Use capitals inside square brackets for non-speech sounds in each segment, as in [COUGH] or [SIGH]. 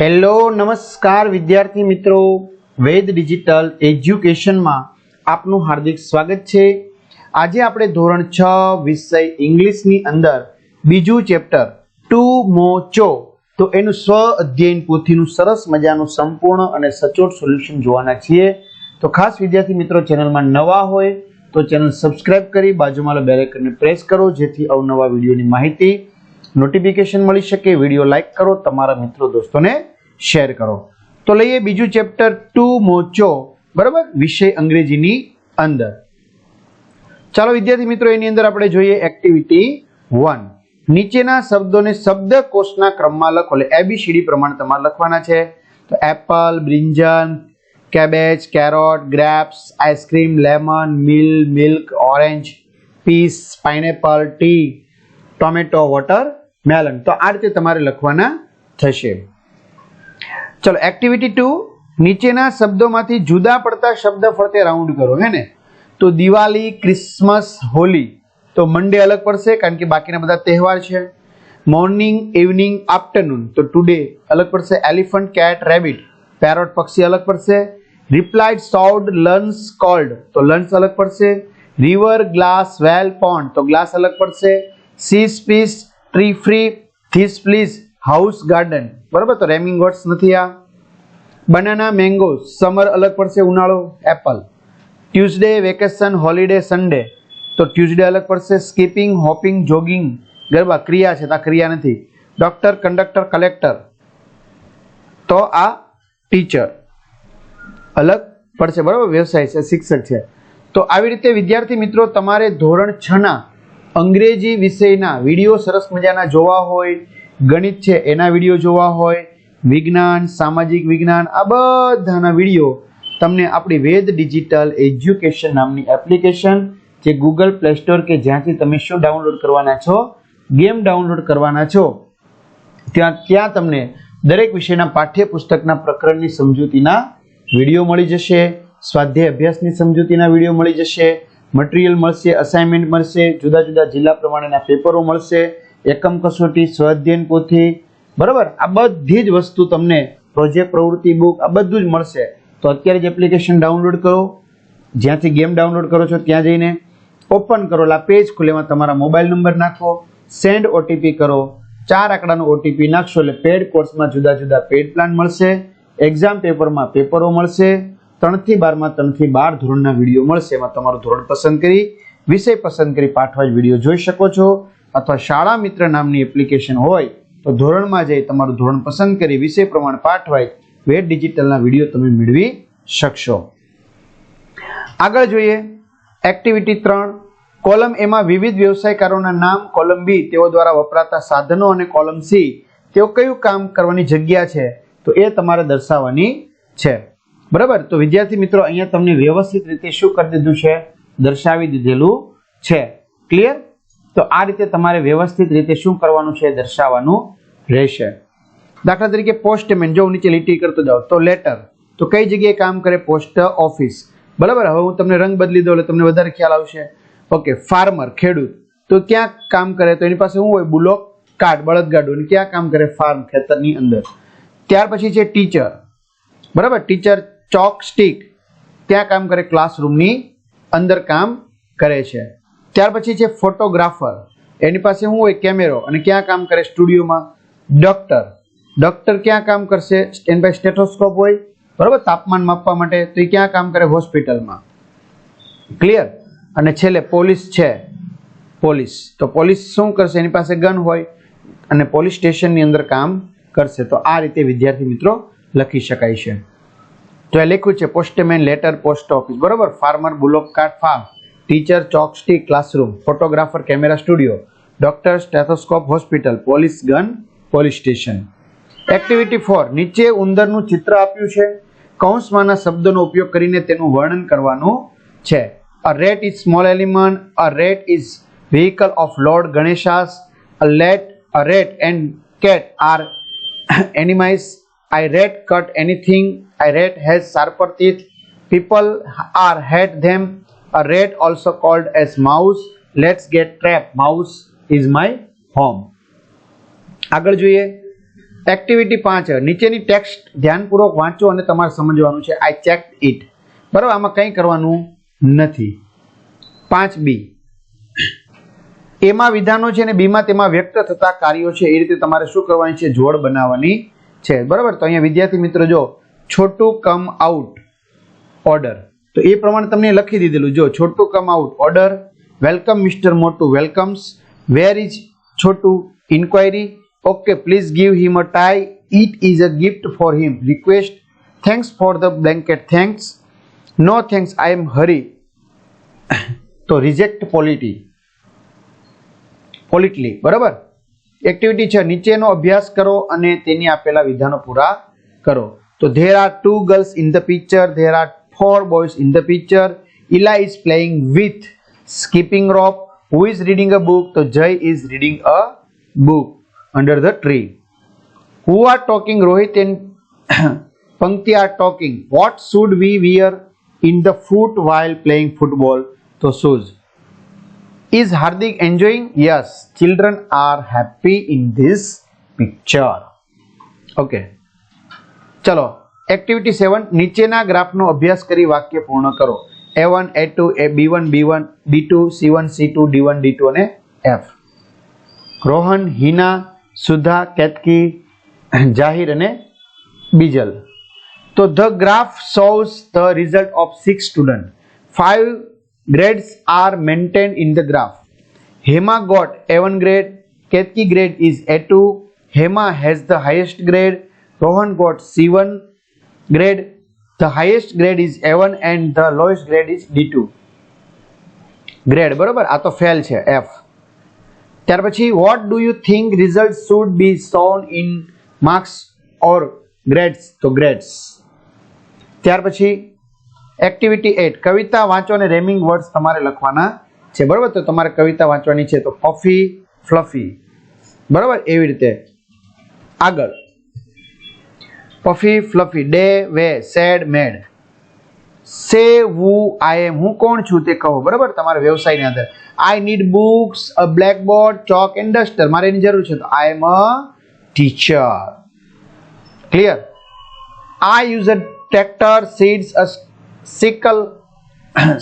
Hello નમસ્કાર વિદ્યાર્થી મિત્રો. વેદ ડિજિટલ એજ્યુકેશનમાં આપનું હાર્દિક સ્વાગત છે. આજે આપણે ધોરણ છ વિષય ઇંગ્લિશની અંદર બીજું ચેપ્ટર ટુ મો ચો. તો એનું સ્વ અધ્યયન પોથીનું સરસ મજાનું સંપૂર્ણ અને સચોટ સોલ્યુશન જોવાના છીએ. તો ખાસ વિદ્યાર્થી મિત્રો, ચેનલમાં નવા હોય તો ચેનલ સબસ્ક્રાઇબ કરી બાજુમાં બેલેકનને પ્રેસ કરો, જેથી અવનવા વિડીયોની માહિતી નોટિફિકેશન મળી શકે, વીડિયો લાઈક કરો, તમારા મિત્રો દોસ્તોને શેર કરો. તો લઈએ બીજું ચેપ્ટર ટુ મોચો, બરાબર? વિષય અંગ્રેજીની અંદર. ચાલો વિદ્યાર્થી મિત્રો, એની અંદર આપણે જોઈએ એક્ટિવિટી વન નીચેના શબ્દોને શબ્દકોશના ક્રમમાં લખો, એટલે એબીસીડી પ્રમાણે તમારે લખવાના છે. તો apple brinjal cabbage carrot grapes ice cream lemon mil milk orange peas pineapple tea tomato water melon તો આ રીતે તમારે લખવાના થશે. ચલો એક્ટિવિટી ટુ નીચેના શબ્દોમાંથી જુદા પડતા શબ્દ ફરતે રાઉન્ડ કરો, હે ને? તો દિવાળી, ક્રિસમસ, હોલી, તો મંડે અલગ પડશે, કારણ કે બાકીના બધા તહેવાર છે. મોર્નિંગ ઇવનિંગ આફ્ટરનૂન તો ટુડે અલગ પડશે એલિફન્ટ કેટ રેબિટ પેરોટ પક્ષી અલગ પડશે. રિપ્લાઇડ સોડ લન્સ કોલ્ડ તો લન્સ અલગ પડશે. રિવર ગ્લાસ વેલ પોન્ડ તો ગ્લાસ અલગ પડશે. Sea સ્પીસ tree free these please house garden બરાબર? તો રેમિંગ વર્ડ્સ નથી આ. બનાના મેંગો સમર અલગ પડશે, ઉનાળો apple Tuesday vacation holiday Sunday તો ટ્યુઝડે અલગ પડશે સ્કીપિંગ હોપિંગ જોગિંગ ગરબા, ક્રિયા છે, તો ક્રિયા નથી. ડોક્ટર કંડક્ટર કલેક્ટર તો આ ટીચર અલગ પડશે, બરાબર? વ્યવસાય છે, શિક્ષક છે. તો આવી રીતે વિદ્યાર્થી મિત્રો, તમારે ધોરણ છ ના અંગ્રેજી વિષયના વીડિયો સરસ મજાના જોવા હોય, ગણિત છે એના વીડિયો જોવા હોય, વિજ્ઞાન, સામાજિક વિજ્ઞાન, આ બધાના વીડિયો તમને આપણી વેદ ડિજિટલ એજ્યુકેશન નામની એપ્લિકેશન જે ગૂગલ પ્લે સ્ટોર કે જ્યાંથી તમે શું ડાઉનલોડ કરવાના છો, ગેમ ડાઉનલોડ કરવાના છો, ત્યાં ત્યાં તમને દરેક વિષયના પાઠ્યપુસ્તકના પ્રકરણની સમજૂતીના વીડિયો મળી જશે, સ્વાધ્યાય અભ્યાસની સમજૂતીના વીડિયો મળી જશે મટીરિયલ મળશે અસાઇનમેન્ટ મળશે, જુદા જુદા જિલ્લા પ્રમાણેના પેપરો મળશે, એકમ કસોટી, સ્વાધ્યાયન પોથી, બરાબર? આ બધી જ વસ્તુ તમને પ્રોજેક્ટ પ્રવૃત્તિ બુક આ બધું જ મળશે. તો અત્યારે જ એપ્લિકેશન ડાઉનલોડ કરો, જ્યાંથી ગેમ ડાઉનલોડ કરો છો, ત્યાં જઈને ઓપન કરો. એટલે પેજ ખુલે, એમાં તમારા મોબાઈલ નંબર નાખો સેન્ડ ઓટીપી કરો. ચાર આંકડાનો ઓટીપી નાખશો, એટલે પેડ કોર્સમાં જુદા જુદા પેડ પ્લાન મળશે એક્ઝામ પેપરમાં પેપરો મળશે ત્રણથી બારમાં, ત્રણથી બાર ધોરણના વીડિયો મળશે. એમાં તમારું ધોરણ પસંદ કરી, વિષય પસંદ કરી પાઠવાજ વીડિયો જોઈ શકો છો. અથવા શાળા મિત્ર નામની એપ્લિકેશન હોય, તો ધોરણમાં જઈ તમારું ધોરણ પસંદ કરી, વિષય પ્રમાણે પાઠવાય વેદ ડિજિટલના વીડિયો તમે મેળવી શકશો. આગળ જોઈએ, એક્ટિવિટી ત્રણ. કોલમ એમાં વિવિધ વ્યવસાયકારોના નામ, કોલમ બી, તેઓ દ્વારા વપરાતા સાધનો અને કોલમ સી, તેઓ કયું કામ કરવાની જગ્યા છે, તો એ તમારે દર્શાવવાની છે. બરાબર? તો વિદ્યાર્થી મિત્રો, અહીંયા તમને વ્યવસ્થિત રીતે શું કરી દીધું છે? દર્શાવી દીધેલું છે. ક્લિયર તો આ રીતે તમારે વ્યવસ્થિત રીતે શું કરવાનું છે? દર્શાવવાનું રહેશે. દાખલા તરીકે પોસ્ટમેન જો હું નીચે લીટી કરતો જાઉં, તો લેટર તો કઈ જગ્યાએ કામ કરે? પોસ્ટ ઓફિસ બરાબર? હવે હું તમને રંગ બદલી દઉં એટલે તમને વધારે ખ્યાલ આવશે. ઓકે ફાર્મર ખેડૂત. તો ક્યાં કામ કરે? તો એની પાસે શું હોય? બુલોક કાર્ડ બળદગાડું. ક્યાં કામ કરે? ફાર્મ ખેતરની અંદર. ત્યાર પછી છે ટીચર બરાબર? ટીચર ચોક સ્ટીક ત્યાં કામ કરે ક્લાસરૂમની અંદર કામ કરે છે. ત્યાર પછી છે ફોટોગ્રાફર એની પાસે શું હોય કેમેરો અને ક્યાં કામ કરે સ્ટુડિયોમાં ડોક્ટર ડોક્ટર ક્યાં કામ કરશે? એની પાસે સ્ટેથોસ્કોપ હોય. બરાબર? તાપમાન માપવા માટે. તો એ ક્યાં કામ કરે? હોસ્પિટલમાં ક્લિયર અને છેલ્લે પોલીસ છે. પોલીસ. તો પોલીસ શું કરશે? એની પાસે ગન હોય અને પોલીસ સ્ટેશનની અંદર કામ કરશે. તો આ રીતે વિદ્યાર્થી મિત્રો લખી શકાય છે. તો એ લખ્યું છે પોસ્ટમેન લેટર પોસ્ટ ઓફિસ બરોબર? Farmer bullock cart farm teacher chalk stick classroom photographer camera studio doctor stethoscope hospital police gun police station activity four નીચે ઉંદરનું ચિત્ર આપ્યું છે. કૌંસમાંના શબ્દોનો ઉપયોગ કરીને તેનું વર્ણન કરવાનું છે. A rat is small element a rat is vehicle of Lord Ganeshas, a let a rat and cat are [COUGHS] enemies. I rat cut anything. I rat has sharper teeth. People are hate them. A rat also called as mouse. Let's get trap. Mouse is my home. આગળ જોઈએ. Activity પાંચ. નીચેની text ધ્યાનપૂર્વક વાંચો અને તમારે સમજવાનું છે. આઈ ચેક ઇટ બરાબર? આમાં કંઈ કરવાનું નથી. પાંચ બી એમાં વિધાનો છે અને બીમાં તેમાં વ્યક્ત થતા કાર્યો છે. એ રીતે તમારે શું કરવાની છે? જોડ બનાવવાની છે. બરાબર? તો અહીંયા વિદ્યાર્થી મિત્રો જો છોટું કમ આઉટ ઓર્ડર તો એ પ્રમાણે તમને લખી દીધેલું. જો Chhotu come out order welcome mister Motu welcomes where is Chhotu inquiry okay please give him a tie it is a gift for him request thanks for the blanket thanks no thanks I am hurry તો reject polity પોલિટલી બરાબર? Activity છે. નીચેનો અભ્યાસ કરો અને તેની આપેલા વિધાનો પૂરા કરો. So there are two girls in the picture. There are four boys in the picture. Ila is playing with skipping rope. Who is reading a book? So Jai is reading a book under the tree. Who are talking? Rohit and [CLEARS THROAT] Pankti are talking. What should we wear in the foot while playing football? So shoes. Is Hardik enjoying? Yes, children are happy in this picture. Okay. ચલો activity seven નીચેના ગ્રાફનો અભ્યાસ કરી વાક્ય પૂર્ણ કરો. A one A two A B one B one B two C one C two D one D two અને F Rohan Hina Sudha Ketki Zahir અને બીજલ. તો the graph shows the result of six student. Five grades are maintained in the graph. Hema got A1 grade, Ketki grade is A2, Hema has the highest grade, Rohan got C1 grade, the highest grade is A1 and the lowest grade is D2. Grade બરોબર? આ તો fail છે F ત્યાર પછી what do you think result should be shown in marks or grades તો grades ત્યાર પછી activity eight કવિતા વાંચો અને રેમિંગ વર્ડ્સ તમારે લખવાના છે બરાબર? તો તમારે કવિતા વાંચવાની છે તો પફી ફ્લફી બરાબર? એવી રીતે. આગળ. Puffy fluffy day way sad mad say વુ આઈ એમ હું કોણ છું તે કહો. બરાબર? તમારા વ્યવસાયની અંદર. I need books a blackboard chalk and duster મારે એની જરૂર છે તો I am a teacher clear I use a tractor seeds a sickle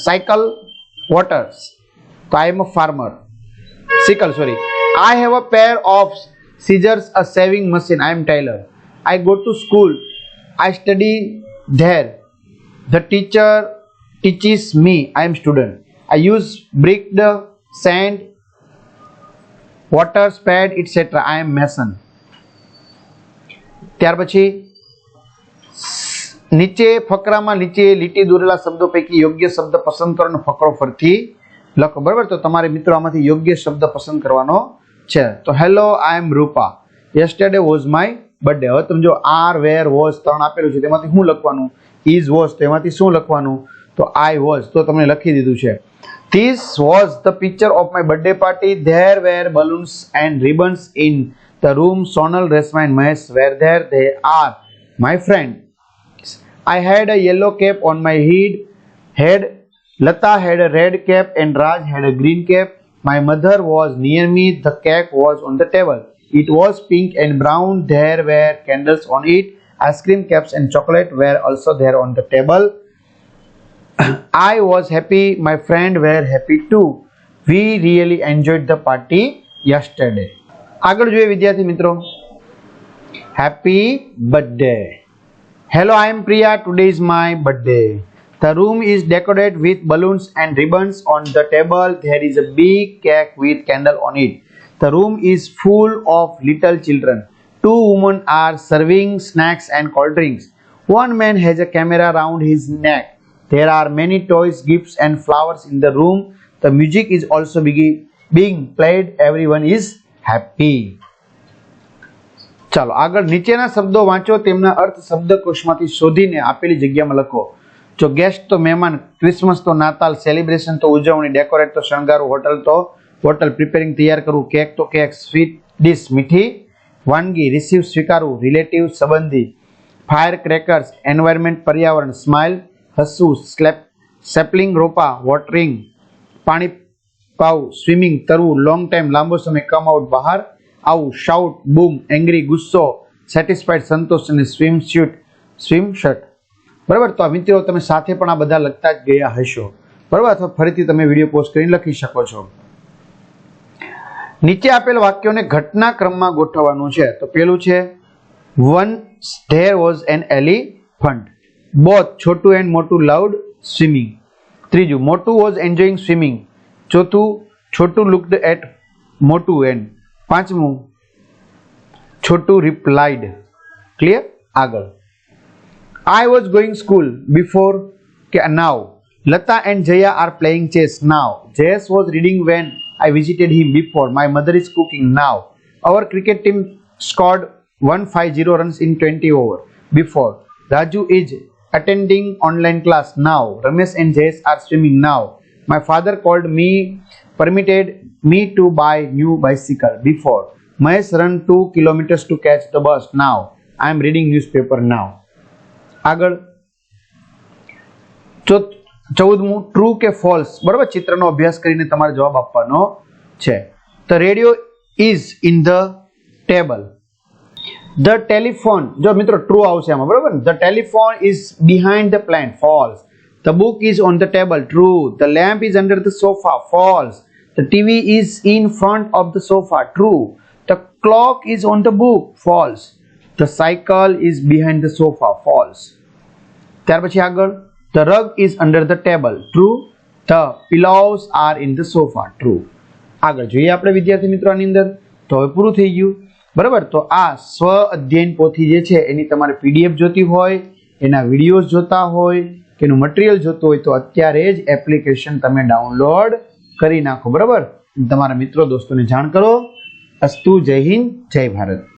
cycle waters તો I am a farmer sickle sorry I have a pair of scissors a sewing machine I am tailor i go to school. I study there. The teacher teaches me. I am student. I use brick, the sand, water spade etc i am mason. ત્યાર પછી, નીચે ફકરામાં નીચે લીટી દોરેલા શબ્દો પૈકી યોગ્ય શબ્દ પસંદ કરવાનો ફકરો ફરથી લખો. બરાબર? તો તમારે મિત્રો આમાંથી યોગ્ય શબ્દ પસંદ કરવાનો છે. તો hello I am Rupa yesterday was my birthday હવે તમે જો આર વેર વોઝ ત્રણ આપેલું છે, તેમાંથી શું લખવાનું? ઇઝ વોઝ તેમાંથી શું લખવાનું? તો આઈ વોઝ તો તમને લખી દીધું છે. This was the picture of my birthday party there were balloons and ribbons in the room Sonal Reshma and Mahesh were there they are my friend I had a yellow cap on my head head Lata had a red cap and Raj had a green cap my mother was near me the cake was on the table. It was pink and brown. There were candles on it. Ice cream caps and chocolate were also there on the table. [COUGHS] I was happy. My friend were happy too. We really enjoyed the party yesterday. આગળ જોઈએ વિદ્યાર્થી મિત્રો happy birthday Hello, I am Priya. Today is my birthday. The room is decorated with balloons and ribbons. On the table, there is a big cake with candle on it. The room is full of little children. Two women are serving snacks and cold drinks. One man has a camera around his neck. There are many toys, gifts, and flowers in the room. The music is also being played. Everyone is happy. ચાલો આગળ નીચેના શબ્દો વાંચો તેમના અર્થ શબ્દકોશમાંથી શોધીને આપેલી જગ્યામાં લખો જો ગેસ્ટ તો મહેમાન ક્રિસમસ તો નાતાલ સેલિબ્રેશન તો ઉજવણી ડેકોરેટ તો શણગારવું હોટલ તો હોટલ પ્રિપેરિંગ તૈયાર કરવું કેક તો કેક, સ્વીટ ડીશ મીઠી, વાનગી રિસીવ સ્વીકારવું રિલેટિવ સંબંધી ફાયર ક્રેકર્સ એન્વાયરમેન્ટ પર્યાવરણ સ્માઇલ હસવું સ્લેપ સેપલિંગ રોપા વોટરિંગ પાણી પાવું સ્વિમિંગ તરવું લોંગ ટાઈમ લાંબો સમય કમ આઉટ બહાર, આવું શાઉટ બૂમ એંગ્રી ગુસ્સો સેટિસ્ફાઈડ સંતોષ અને સ્વિમ સ્યુટ સ્વિમ શર્ટ બરાબર? તો આ મિત્રો તમે સાથે પણ આ બધા લખતા જ ગયા હશો. બરાબર? અથવા ફરીથી તમે વીડિયો પોસ્ટ કરીને લખી શકો છો. નીચે આપેલ વાક્યોને ઘટના ક્રમમાં ગોઠવવાનું છે. તો પેલું છે one there was an elephant both Chhotu and મોટું લાઉડ સ્વિમિંગ ત્રીજું મોટું વોઝ એન્જોઈંગ સ્વિમિંગ ચોથું છોટું લુકડ એટ મોટું એન્ડ પાંચમું છોટું રિપ્લાઇડ ક્લિયર આગળ. I was going school before કે now Lata and Jaya are playing chess now Jess was reading when I visited him before. My mother is cooking now. Our cricket team scored 150 runs in 20 over before. Raju is attending online class now. Ramesh and Jayesh are swimming now. My father called me, permitted me to buy new bicycle before. Mahesh run 2 kilometers to catch the bus now. I am reading newspaper now. આગળ ચૌ- ચૌદમું true કે false બરાબર? ચિત્રનો અભ્યાસ કરીને તમારે જવાબ આપવાનો છે. The radio is in the table the telephone જો મિત્રો ટ્રુ આવશે આમાં, બરાબર the telephone is behind the plant false the book is on the table true the lamp is under the sofa false the TV is in front of the sofa true the clock is on the book false the cycle is behind the sofa false ત્યાર પછી આગળ. The rug is under the table true the pillows are in the sofa true આગળ જોઈએ આપણે વિદ્યાર્થી મિત્રો આની અંદર. તો હવે પૂરું થઈ ગયું. બરાબર? તો આ સ્વ અધ્યયન પોથી જે છે, એની તમારે પીડીએફ જોતી હોય, એના વિડીયોઝ જોતા હોય, કે એનું મટીરિયલ જોતું હોય, તો અત્યારે જ એપ્લિકેશન તમે ડાઉનલોડ કરી નાખો. બરાબર? તમારા મિત્રો, દોસ્તોને જાણ કરો. અસ્તુ જય હિન્દ, જય ભારત.